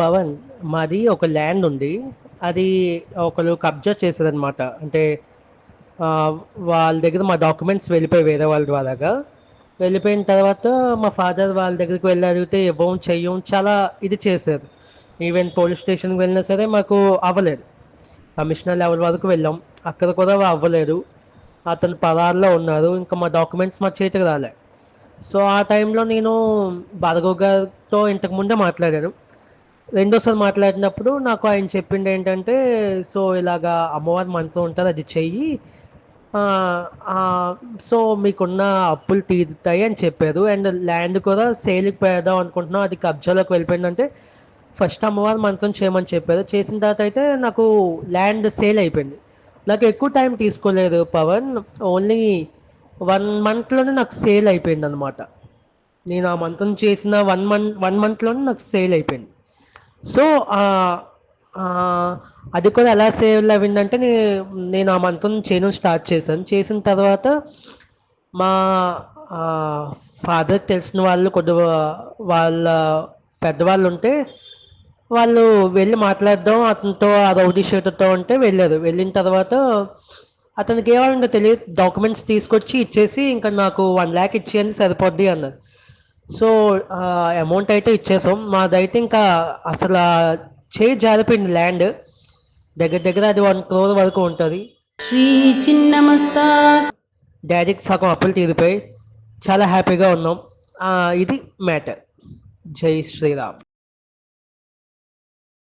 పవన్ మాది ఒక ల్యాండ్ ఉంది. అది ఒకరు కబ్జా చేసేదన్నమాట. అంటే వాళ్ళ దగ్గర మా డాక్యుమెంట్స్ వెళ్ళిపోయి వేరే వాళ్ళ ద్వారాగా. వెళ్ళిపోయిన తర్వాత మా ఫాదర్ వాళ్ళ దగ్గరికి వెళ్ళి అడిగితే ఇవ్వం చెయ్యం చాలా ఇది చేశారు. ఈవెన్ పోలీస్ స్టేషన్కి వెళ్ళినా సరే మాకు అవ్వలేదు. కమిషనర్ లెవెల్ వరకు వెళ్ళాం. అక్కడ కూడా అవ్వలేదు. అతను పదార్లో ఉన్నారు ఇంకా మా డాక్యుమెంట్స్ మా చేతికి రాలే. సో ఆ టైంలో నేను భార్గవ్ గారితో ఇంతకు ముందే మాట్లాడాను. రెండోసారి మాట్లాడినప్పుడు నాకు ఆయన చెప్పింది ఏంటంటే సో ఇలాగా అమ్మవారి మంత్రం ఉంటుంది అది చెయ్యి. సో మీకున్న అప్పులు తీరుతాయి అని చెప్పారు. అండ్ ల్యాండ్ కూడా సేల్కి పెడదాం అనుకుంటున్నాం. అది కబ్జాలోకి వెళ్ళిపోయిందంటే ఫస్ట్ అమ్మవారి మంత్రం చేయమని చెప్పారు. చేసిన తర్వాత అయితే నాకు ల్యాండ్ సేల్ అయిపోయింది. నాకు ఎక్కువ టైం తీసుకోలేదు పవన్. ఓన్లీ వన్ మంత్లోనే నాకు సేల్ అయిపోయింది అనమాట నేను ఆ మంత్రం చేసిన వన్ మంత్ వన్ మంత్లోనే నాకు సేల్ అయిపోయింది. సో అది కూడా ఎలా సేల్ అయిందంటే నేను ఆ మంత్రం చేయడం స్టార్ట్ చేశాను. చేసిన తర్వాత మా ఫాదర్కి తెలిసిన వాళ్ళు కొద్దిగా వాళ్ళ పెద్దవాళ్ళు ఉంటే వాళ్ళు వెళ్ళి మాట్లాడదాం అతనితో ఆ రౌడీ షీటర్తో ఉంటే వెళ్ళారు. వెళ్ళిన తర్వాత అతనికి ఏమంటే తెలియదు డాక్యుమెంట్స్ తీసుకొచ్చి ఇచ్చేసి ఇంకా నాకు వన్ ల్యాక్ ఇచ్చేయండి సరిపోద్ది అన్నారు. సో అమౌంట్ అయితే ఇచ్చేసాం. మాదైతే ఇంకా అసలు చేయి జారిపోయింది ల్యాండ్ దగ్గర దగ్గర అది వన్ క్రోర్ వరకు ఉంటుంది. శ్రీ చిన్నమస్తా డాడీకి సగం అప్పులు తీరిపోయి చాలా హ్యాపీగా ఉన్నాం. ఇది మ్యాటర్ జై శ్రీరామ్.